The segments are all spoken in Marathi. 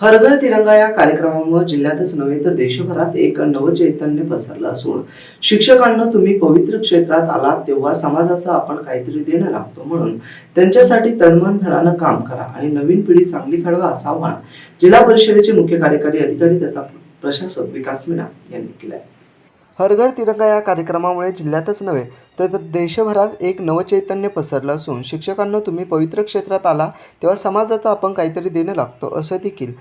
हर घर तिरंगा या कार्यक्रमामुळे जिल्ह्यातच नव्हे तर देशभरात एक नवचैतन्य पसरलं असून शिक्षकांना तुम्ही पवित्र क्षेत्रात आलात तेव्हा समाजाचा आपण काहीतरी देणं लागतो म्हणून. त्यांच्यासाठी तणमन धडानं काम करा आणि नवीन पिढी चांगली घडवा असं आव्हान जिल्हा परिषदेचे मुख्य कार्यकारी अधिकारी तथा प्रशासक विकास मीना यांनी केलं हरघर तिरंगा या कार्यक्रमामुळे जिल्ह्यातच नव्हे तर देशभरात एक नवचैतन्य पसरलं असून शिक्षकांना तुम्ही पवित्र क्षेत्रात आला तेव्हा समाजाचा आपण काहीतरी देणं लागतो असं देखील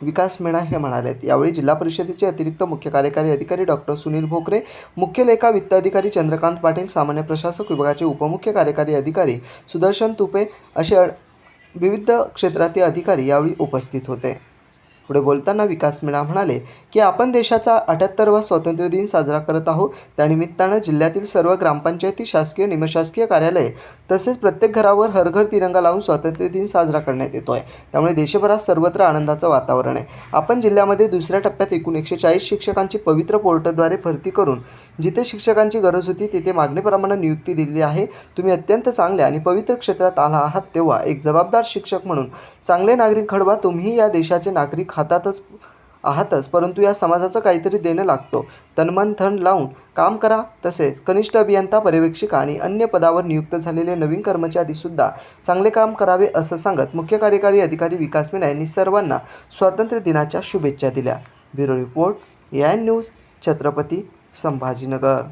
विकास मेणा हे म्हणालेत. यावेळी जिल्हा परिषदेचे अतिरिक्त मुख्य कार्यकारी अधिकारी डॉक्टर सुनील भोकरे मुख्य लेखा वित्त अधिकारी चंद्रकांत पाटील सामान्य प्रशासक विभागाचे उपमुख्य कार्यकारी अधिकारी सुदर्शन तुपे असे विविध क्षेत्रातील अधिकारी यावेळी उपस्थित होते. पुढे बोलताना विकास मीणा म्हणाले की आपण देशाचा अठ्याहत्तरवा स्वातंत्र्य दिन साजरा करत आहोत. त्यानिमित्तानं जिल्ह्यातील सर्व ग्रामपंचायती शासकीय निमशासकीय कार्यालय तसेच प्रत्येक घरावर हर घर तिरंगा लावून स्वातंत्र्य दिन साजरा करण्यात येतो आहे त्यामुळे देशभरात सर्वत्र आनंदाचं वातावरण आहे. आपण जिल्ह्यामध्ये दुसऱ्या टप्प्यात एकूण एकशे चाळीस शिक्षकांची पवित्र पोर्टलद्वारे भरती करून जिथे शिक्षकांची गरज होती तिथे मागणीप्रमाणे नियुक्ती दिली आहे. तुम्ही अत्यंत चांगल्या आणि पवित्र क्षेत्रात आला आहात तेव्हा एक जबाबदार शिक्षक म्हणून चांगले नागरिक घडवा. तुम्ही या देशाचे नागरिक हातातच आहातच परंतु या समाजाचं काहीतरी देणं लागतो. तन्मन थन लावून काम करा. तसेच कनिष्ठ अभियंता पर्यवेक्षिका आणि अन्य पदावर नियुक्त झालेले नवीन कर्मचारीसुद्धा चांगले काम करावे असं सांगत मुख्य कार्यकारी अधिकारी विकास मीना यांनी सर्वांना स्वातंत्र्य दिनाच्या शुभेच्छा दिल्या. Bureau report N news Chhatrapati Sambhajinagar.